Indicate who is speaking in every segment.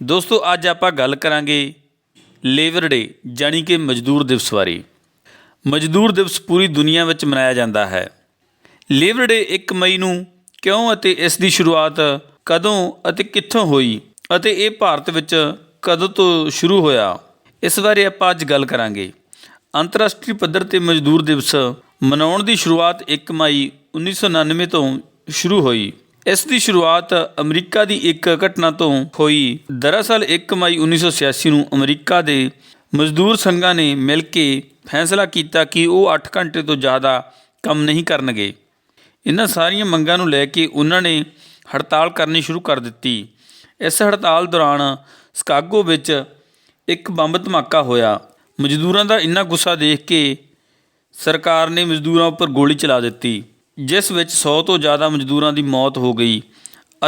Speaker 1: ਦੋਸਤੋ, ਅੱਜ ਆਪਾਂ ਗੱਲ ਕਰਾਂਗੇ ਲੇਬਰ ਡੇ, ਜਾਣੀ ਕਿ ਮਜ਼ਦੂਰ ਦਿਵਸ ਬਾਰੇ। ਮਜ਼ਦੂਰ ਦਿਵਸ ਪੂਰੀ ਦੁਨੀਆ ਵਿੱਚ ਮਨਾਇਆ ਜਾਂਦਾ ਹੈ। ਲੇਬਰ ਡੇ 1 ਮਈ ਨੂੰ ਕਿਉਂ ਅਤੇ ਇਸ ਦੀ ਸ਼ੁਰੂਆਤ ਕਦੋਂ ਅਤੇ ਕਿੱਥੋਂ ਹੋਈ ਅਤੇ ਇਹ ਭਾਰਤ ਵਿੱਚ ਕਦੋਂ ਤੋਂ ਸ਼ੁਰੂ ਹੋਇਆ, ਇਸ ਬਾਰੇ ਆਪਾਂ ਅੱਜ ਗੱਲ ਕਰਾਂਗੇ। ਅੰਤਰਰਾਸ਼ਟਰੀ ਪੱਧਰ ਤੇ ਮਜ਼ਦੂਰ ਦਿਵਸ ਮਨਾਉਣ ਦੀ ਸ਼ੁਰੂਆਤ 1 ਮਈ 1999 ਤੋਂ ਸ਼ੁਰੂ ਹੋਈ। ਇਸ ਦੀ ਸ਼ੁਰੂਆਤ ਅਮਰੀਕਾ ਦੀ ਇੱਕ ਘਟਨਾ ਤੋਂ ਹੋਈ। ਦਰਅਸਲ 1 ਮਈ 1986 ਨੂੰ ਅਮਰੀਕਾ ਦੇ ਮਜ਼ਦੂਰ ਸੰਘਾਂ ਨੇ ਮਿਲ ਕੇ ਫੈਸਲਾ ਕੀਤਾ ਕਿ ਉਹ 8 ਘੰਟੇ ਤੋਂ ਜ਼ਿਆਦਾ ਕੰਮ ਨਹੀਂ ਕਰਨਗੇ। ਇਹਨਾਂ ਸਾਰੀਆਂ ਮੰਗਾਂ ਨੂੰ ਲੈ ਕੇ ਉਹਨਾਂ ਨੇ ਹੜਤਾਲ ਕਰਨੀ ਸ਼ੁਰੂ ਕਰ ਦਿੱਤੀ। ਇਸ ਹੜਤਾਲ ਦੌਰਾਨ ਸਕਾਗੋ ਵਿੱਚ ਇੱਕ ਬੰਬ ਧਮਾਕਾ ਹੋਇਆ। ਮਜ਼ਦੂਰਾਂ ਦਾ ਇੰਨਾ ਗੁੱਸਾ ਦੇਖ ਕੇ ਸਰਕਾਰ ਨੇ ਮਜ਼ਦੂਰਾਂ ਉੱਪਰ ਗੋਲੀ ਚਲਾ ਦਿੱਤੀ। ਜਿਸ ਵਿੱਚ 100 ਤੋਂ ਜ਼ਿਆਦਾ ਮਜ਼ਦੂਰਾਂ ਦੀ ਮੌਤ ਹੋ ਗਈ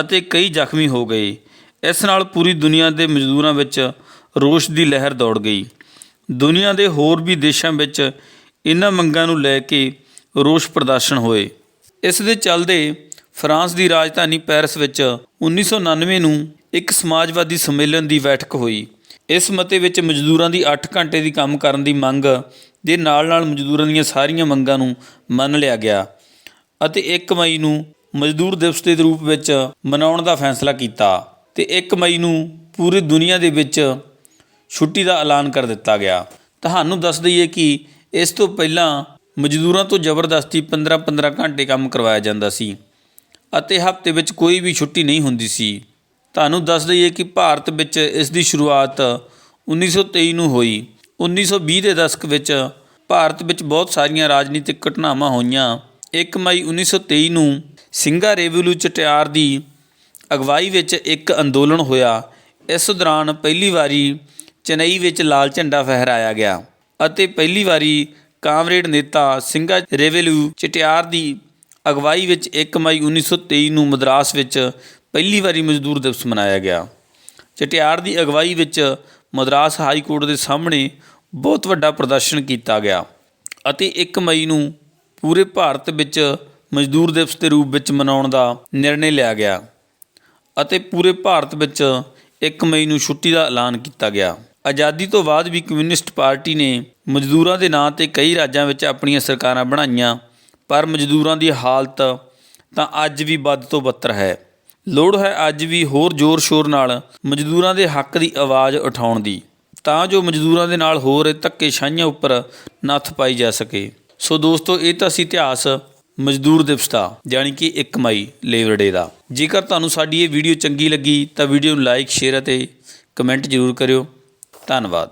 Speaker 1: ਅਤੇ ਕਈ ਜ਼ਖਮੀ ਹੋ ਗਏ, ਇਸ ਨਾਲ ਪੂਰੀ ਦੁਨੀਆ ਦੇ ਮਜ਼ਦੂਰਾਂ ਵਿੱਚ ਰੋਸ਼ ਦੀ ਲਹਿਰ ਦੌੜ ਗਈ। ਦੁਨੀਆ ਦੇ ਹੋਰ ਵੀ ਦੇਸ਼ਾਂ ਵਿੱਚ ਇਹਨਾਂ ਮੰਗਾਂ ਨੂੰ ਲੈ ਕੇ ਰੋਸ਼ ਪ੍ਰਦਰਸ਼ਨ ਹੋਏ। ਇਸ ਦੇ ਚੱਲਦੇ ਫਰਾਂਸ ਦੀ ਰਾਜਧਾਨੀ ਪੈਰਿਸ ਵਿੱਚ 1999 ਨੂੰ ਇੱਕ ਸਮਾਜਵਾਦੀ ਸੰਮੇਲਨ ਦੀ ਬੈਠਕ ਹੋਈ। ਇਸ ਮਤੇ ਵਿੱਚ ਮਜ਼ਦੂਰਾਂ ਦੀ 8 ਘੰਟੇ ਦੀ ਕੰਮ ਕਰਨ ਦੀ ਮੰਗ ਦੇ ਨਾਲ-ਨਾਲ ਮਜ਼ਦੂਰਾਂ ਦੀਆਂ ਸਾਰੀਆਂ ਮੰਗਾਂ ਨੂੰ ਮੰਨ ਲਿਆ ਗਿਆ। ਅਤੇ 1 ਮਈ ਨੂੰ ਮਜ਼ਦੂਰ ਦਿਵਸ ਦੇ ਰੂਪ ਵਿੱਚ ਮਨਾਉਣ ਦਾ ਫੈਸਲਾ ਕੀਤਾ ਤੇ 1 ਮਈ ਨੂੰ ਪੂਰੀ ਦੁਨੀਆ ਦੇ ਵਿੱਚ ਛੁੱਟੀ ਦਾ ਐਲਾਨ ਕਰ ਦਿੱਤਾ ਗਿਆ। ਤੁਹਾਨੂੰ ਦੱਸ ਦਈਏ ਕਿ ਇਸ ਤੋਂ ਪਹਿਲਾਂ ਮਜ਼ਦੂਰਾਂ ਤੋਂ ਜ਼ਬਰਦਸਤੀ 15-15 ਘੰਟੇ ਕੰਮ ਕਰਵਾਇਆ ਜਾਂਦਾ ਸੀ ਅਤੇ ਹਫ਼ਤੇ ਵਿੱਚ ਕੋਈ ਵੀ ਛੁੱਟੀ ਨਹੀਂ ਹੁੰਦੀ ਸੀ। ਤੁਹਾਨੂੰ ਦੱਸ ਦਈਏ ਕਿ ਭਾਰਤ ਵਿੱਚ ਇਸ ਦੀ ਸ਼ੁਰੂਆਤ 1923 ਨੂੰ ਹੋਈ। 1920 ਦੇ ਦਸ਼ਕ ਵਿੱਚ ਭਾਰਤ ਵਿੱਚ ਬਹੁਤ ਸਾਰੀਆਂ ਰਾਜਨੀਤਿਕ ਘਟਨਾਵਾਂ ਹੋਈਆਂ 1 ਮਈ 1923 ਨੂੰ ਸਿੰਘਾ ਰੈਵੋਲੂਚਟਿਆਰ ਦੀ ਅਗਵਾਈ ਵਿੱਚ ਇੱਕ ਅੰਦੋਲਨ ਹੋਇਆ। ਇਸ ਦੌਰਾਨ ਪਹਿਲੀ ਵਾਰੀ ਚੇਨਈ ਵਿੱਚ ਲਾਲ ਝੰਡਾ ਫਹਿਰਾਇਆ ਗਿਆ ਅਤੇ ਪਹਿਲੀ ਵਾਰੀ ਕਾਮਰੇਡ ਨੇਤਾ ਸਿੰਘਾ ਰੈਵੋਲੂਚਟਿਆਰ ਦੀ ਅਗਵਾਈ ਵਿੱਚ 1 ਮਈ 1923 ਨੂੰ ਮਦਰਾਸ ਵਿੱਚ ਪਹਿਲੀ ਵਾਰੀ ਮਜ਼ਦੂਰ ਦਿਵਸ ਮਨਾਇਆ ਗਿਆ। ਚਟਿਆਰ ਦੀ ਅਗਵਾਈ ਵਿੱਚ ਮਦਰਾਸ ਹਾਈ ਕੋਰਟ ਦੇ ਸਾਹਮਣੇ ਬਹੁਤ ਵੱਡਾ ਪ੍ਰਦਰਸ਼ਨ ਕੀਤਾ ਗਿਆ ਅਤੇ 1 ਮਈ ਨੂੰ ਪੂਰੇ ਭਾਰਤ ਵਿੱਚ ਮਜ਼ਦੂਰ ਦਿਵਸ ਦੇ ਰੂਪ ਵਿੱਚ ਮਨਾਉਣ ਦਾ ਨਿਰਣੇ ਲਿਆ ਗਿਆ ਅਤੇ ਪੂਰੇ ਭਾਰਤ ਵਿੱਚ 1 ਮਈ ਨੂੰ ਛੁੱਟੀ ਦਾ ਐਲਾਨ ਕੀਤਾ ਗਿਆ। ਆਜ਼ਾਦੀ ਤੋਂ ਬਾਅਦ ਵੀ ਕਮਿਊਨਿਸਟ ਪਾਰਟੀ ਨੇ ਮਜ਼ਦੂਰਾਂ ਦੇ ਨਾਂ ਤੇ ਕਈ ਰਾਜਾਂ ਵਿੱਚ ਆਪਣੀਆਂ ਸਰਕਾਰਾਂ ਬਣਾਈਆਂ, ਪਰ ਮਜ਼ਦੂਰਾਂ ਦੀ ਹਾਲਤ ਤਾਂ ਅੱਜ ਵੀ ਵੱਧ ਤੋਂ ਬੱਤਰ ਹੈ। ਲੋੜ ਹੈ ਅੱਜ ਵੀ ਹੋਰ ਜ਼ੋਰ-ਸ਼ੋਰ ਨਾਲ ਮਜ਼ਦੂਰਾਂ ਦੇ ਹੱਕ ਦੀ ਆਵਾਜ਼ ਉਠਾਉਣ ਦੀ, ਤਾਂ ਜੋ ਮਜ਼ਦੂਰਾਂ ਦੇ ਨਾਲ ਹੋ ਰਹੇ ਧੱਕੇਸ਼ਾਹੀਆਂ ਉੱਪਰ ਨੱਥ ਪਾਈ ਜਾ ਸਕੇ। ਸੋ ਦੋਸਤੋ, ਇਹ ਤਾਂ ਸੀ ਇਤਿਹਾਸ ਮਜ਼ਦੂਰ ਦਿਵਸ ਦਾ ਜਾਣੀ ਕਿ 1 ਮਈ, ਲੇਬਰ ਡੇ ਦਾ। ਜੇਕਰ ਤੁਹਾਨੂੰ ਸਾਡੀ ਇਹ ਵੀਡੀਓ ਚੰਗੀ ਲੱਗੀ, ਤਾਂ ਵੀਡੀਓ ਨੂੰ ਲਾਈਕ, ਸ਼ੇਅਰ ਅਤੇ ਕਮੈਂਟ ਜ਼ਰੂਰ ਕਰਿਓ। ਧੰਨਵਾਦ।